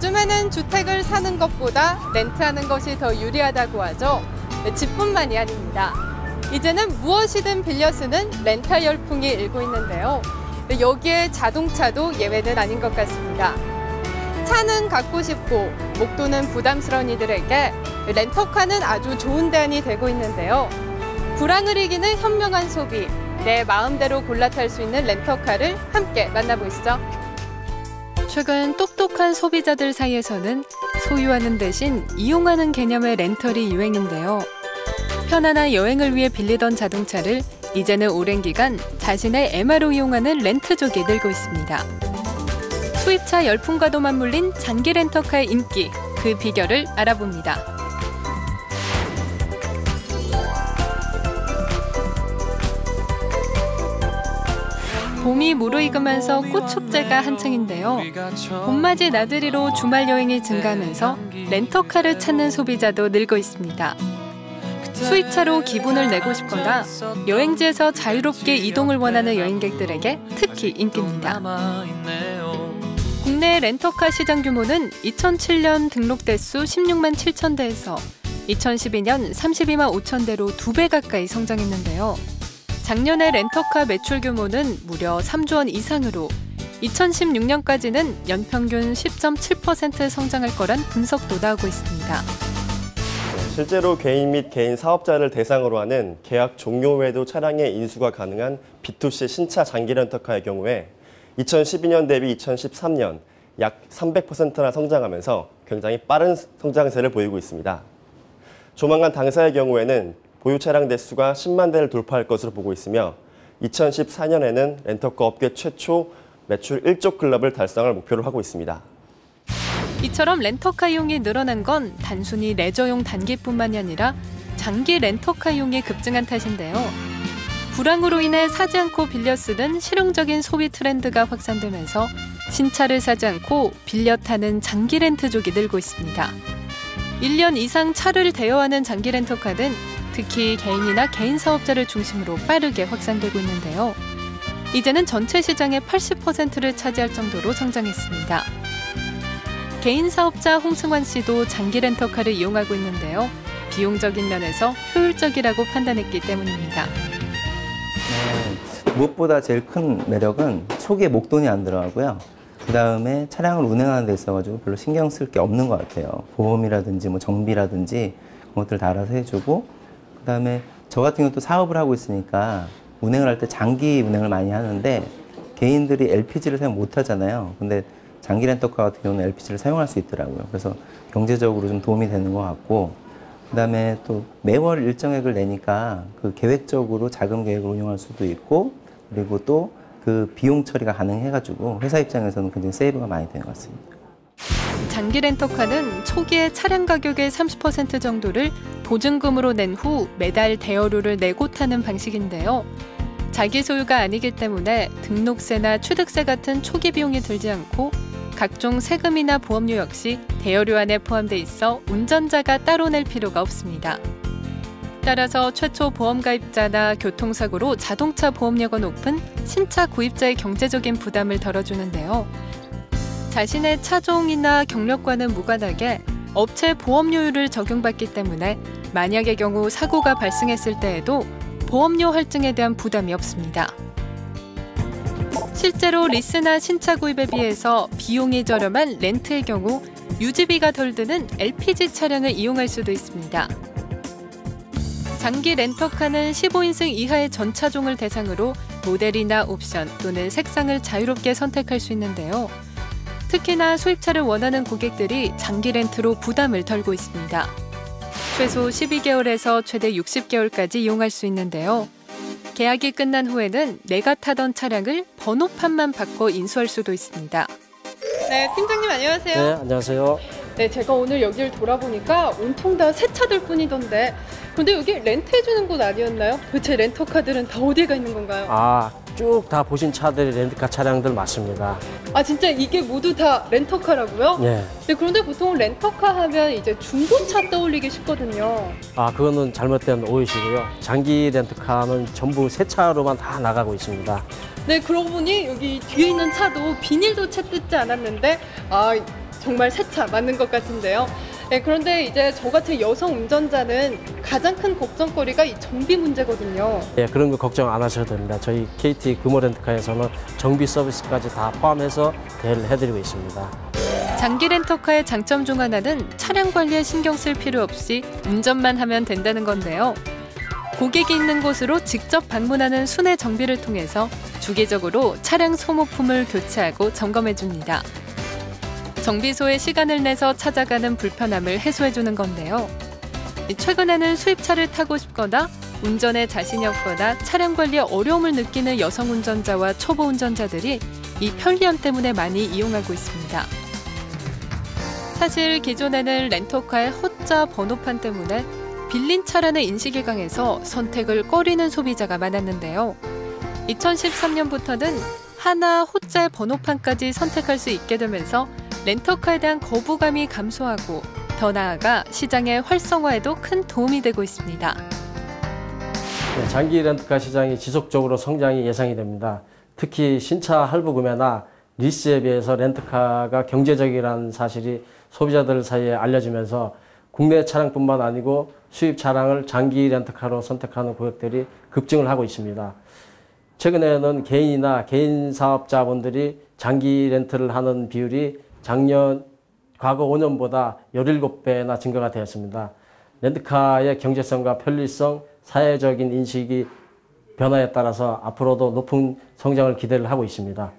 요즘에는 주택을 사는 것보다 렌트하는 것이 더 유리하다고 하죠. 네, 집뿐만이 아닙니다. 이제는 무엇이든 빌려 쓰는 렌탈 열풍이 일고 있는데요. 네, 여기에 자동차도 예외는 아닌 것 같습니다. 차는 갖고 싶고 목돈은 부담스러운 이들에게 렌터카는 아주 좋은 대안이 되고 있는데요. 불황을 이기는 현명한 소비, 내 마음대로 골라 탈 수 있는 렌터카를 함께 만나보시죠. 최근 똑똑한 소비자들 사이에서는 소유하는 대신 이용하는 개념의 렌털이 유행인데요. 편안한 여행을 위해 빌리던 자동차를 이제는 오랜 기간 자신의 MR로 이용하는 렌트족이 늘고 있습니다. 수입차 열풍과도 맞물린 장기 렌터카의 인기, 그 비결을 알아봅니다. 봄이 무르익으면서 꽃 축제가 한창인데요. 봄맞이 나들이로 주말 여행이 증가하면서 렌터카를 찾는 소비자도 늘고 있습니다. 수입차로 기분을 내고 싶거나 여행지에서 자유롭게 이동을 원하는 여행객들에게 특히 인기입니다. 국내 렌터카 시장 규모는 2007년 등록 대수 16만 7천 대에서 2012년 32만 5천 대로 두 배 가까이 성장했는데요. 작년의 렌터카 매출 규모는 무려 3조 원 이상으로 2016년까지는 연평균 10.7% 성장할 거란 분석도 나오고 있습니다. 실제로 개인 및 개인 사업자를 대상으로 하는 계약 종료 후에도 차량의 인수가 가능한 B2C 신차 장기 렌터카의 경우에 2012년 대비 2013년 약 300%나 성장하면서 굉장히 빠른 성장세를 보이고 있습니다. 조만간 당사의 경우에는 보유 차량 대수가 10만 대를 돌파할 것으로 보고 있으며 2014년에는 렌터카 업계 최초 매출 1조 클럽을 달성할 목표로 하고 있습니다. 이처럼 렌터카 이용이 늘어난 건 단순히 레저용 단기뿐만이 아니라 장기 렌터카 이용이 급증한 탓인데요. 불황으로 인해 사지 않고 빌려 쓰는 실용적인 소비 트렌드가 확산되면서 신차를 사지 않고 빌려 타는 장기 렌트족이 늘고 있습니다. 1년 이상 차를 대여하는 장기 렌터카는 특히 개인이나 개인 사업자를 중심으로 빠르게 확산되고 있는데요. 이제는 전체 시장의 80%를 차지할 정도로 성장했습니다. 개인 사업자 홍승환 씨도 장기 렌터카를 이용하고 있는데요. 비용적인 면에서 효율적이라고 판단했기 때문입니다. 네, 무엇보다 제일 큰 매력은 초기에 목돈이 안 들어가고요. 그 다음에 차량을 운행하는 데 있어가지고 별로 신경 쓸 게 없는 것 같아요. 보험이라든지 뭐 정비라든지 그런 것들 다 알아서 해주고 그다음에 저 같은 경우도 사업을 하고 있으니까 운행을 할 때 장기 운행을 많이 하는데 개인들이 LPG를 사용 못 하잖아요. 근데 장기 렌터카 같은 경우는 LPG를 사용할 수 있더라고요. 그래서 경제적으로 좀 도움이 되는 것 같고 그다음에 또 매월 일정액을 내니까 그 계획적으로 자금 계획을 운영할 수도 있고 그리고 또 그 비용 처리가 가능해가지고 회사 입장에서는 굉장히 세이브가 많이 되는 것 같습니다. 장기 렌터카는 초기에 차량 가격의 30% 정도를 보증금으로 낸 후 매달 대여료를 내고 타는 방식인데요. 자기 소유가 아니기 때문에 등록세나 취득세 같은 초기 비용이 들지 않고 각종 세금이나 보험료 역시 대여료 안에 포함돼 있어 운전자가 따로 낼 필요가 없습니다. 따라서 최초 보험 가입자나 교통사고로 자동차 보험료가 높은 신차 구입자의 경제적인 부담을 덜어주는데요. 자신의 차종이나 경력과는 무관하게 업체 보험료율을 적용받기 때문에 만약의 경우 사고가 발생했을 때에도 보험료 할증에 대한 부담이 없습니다. 실제로 리스나 신차 구입에 비해서 비용이 저렴한 렌트의 경우 유지비가 덜 드는 LPG 차량을 이용할 수도 있습니다. 장기 렌터카는 15인승 이하의 전 차종을 대상으로 모델이나 옵션 또는 색상을 자유롭게 선택할 수 있는데요. 특히나 수입차를 원하는 고객들이 장기 렌트로 부담을 덜고 있습니다. 최소 12개월에서 최대 60개월까지 이용할 수 있는데요. 계약이 끝난 후에는 내가 타던 차량을 번호판만 바꿔 인수할 수도 있습니다. 네, 팀장님 안녕하세요. 네, 안녕하세요. 네, 제가 오늘 여기를 돌아보니까 온통 다 새 차들 뿐이던데 근데 여기 렌트해주는 곳 아니었나요? 도대체 렌터카들은 다 어디가 있는 건가요? 아, 쭉 다 보신 차들이 렌터카 차량들 맞습니다. 아 진짜 이게 모두 다 렌터카라고요? 네. 네, 그런데 보통 렌터카 하면 이제 중고차 떠올리기 쉽거든요. 아, 그거는 잘못된 오해시고요. 장기 렌터카는 전부 새 차로만 다 나가고 있습니다. 네, 그러고 보니 여기 뒤에 있는 차도 비닐도 채 뜯지 않았는데 아 정말 새 차 맞는 것 같은데요. 네, 그런데 이제 저 같은 여성 운전자는 가장 큰 걱정거리가 이 정비 문제거든요. 예, 그런 거 걱정 안 하셔도 됩니다. 저희 KT 금호렌트카에서는 정비 서비스까지 다 포함해서 대여를 해드리고 있습니다. 장기 렌터카의 장점 중 하나는 차량 관리에 신경 쓸 필요 없이 운전만 하면 된다는 건데요. 고객이 있는 곳으로 직접 방문하는 순회 정비를 통해서 주기적으로 차량 소모품을 교체하고 점검해 줍니다. 정비소에 시간을 내서 찾아가는 불편함을 해소해 주는 건데요. 최근에는 수입차를 타고 싶거나 운전에 자신이 없거나 차량 관리에 어려움을 느끼는 여성 운전자와 초보 운전자들이 이 편리함 때문에 많이 이용하고 있습니다. 사실 기존에는 렌터카의 호자 번호판 때문에 빌린 차라는 인식이 강해서 선택을 꺼리는 소비자가 많았는데요. 2013년부터는 하나 호자의 번호판까지 선택할 수 있게 되면서 렌터카에 대한 거부감이 감소하고 더 나아가 시장의 활성화에도 큰 도움이 되고 있습니다. 네, 장기 렌트카 시장이 지속적으로 성장이 예상이 됩니다. 특히 신차 할부 구매나 리스에 비해서 렌트카가 경제적이라는 사실이 소비자들 사이에 알려지면서 국내 차량뿐만 아니고 수입 차량을 장기 렌트카로 선택하는 고객들이 급증을 하고 있습니다. 최근에는 개인이나 개인 사업자분들이 장기 렌트를 하는 비율이 작년 과거 5년보다 17배나 증가가 되었습니다. 렌트카의 경제성과 편리성, 사회적인 인식이 변화에 따라서 앞으로도 높은 성장을 기대를 하고 있습니다.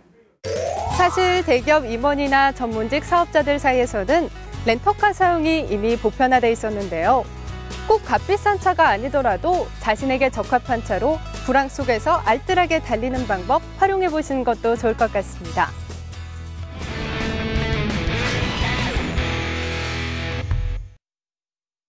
사실 대기업 임원이나 전문직 사업자들 사이에서는 렌터카 사용이 이미 보편화돼 있었는데요. 꼭 값비싼 차가 아니더라도 자신에게 적합한 차로 불황 속에서 알뜰하게 달리는 방법 활용해 보시는 것도 좋을 것 같습니다.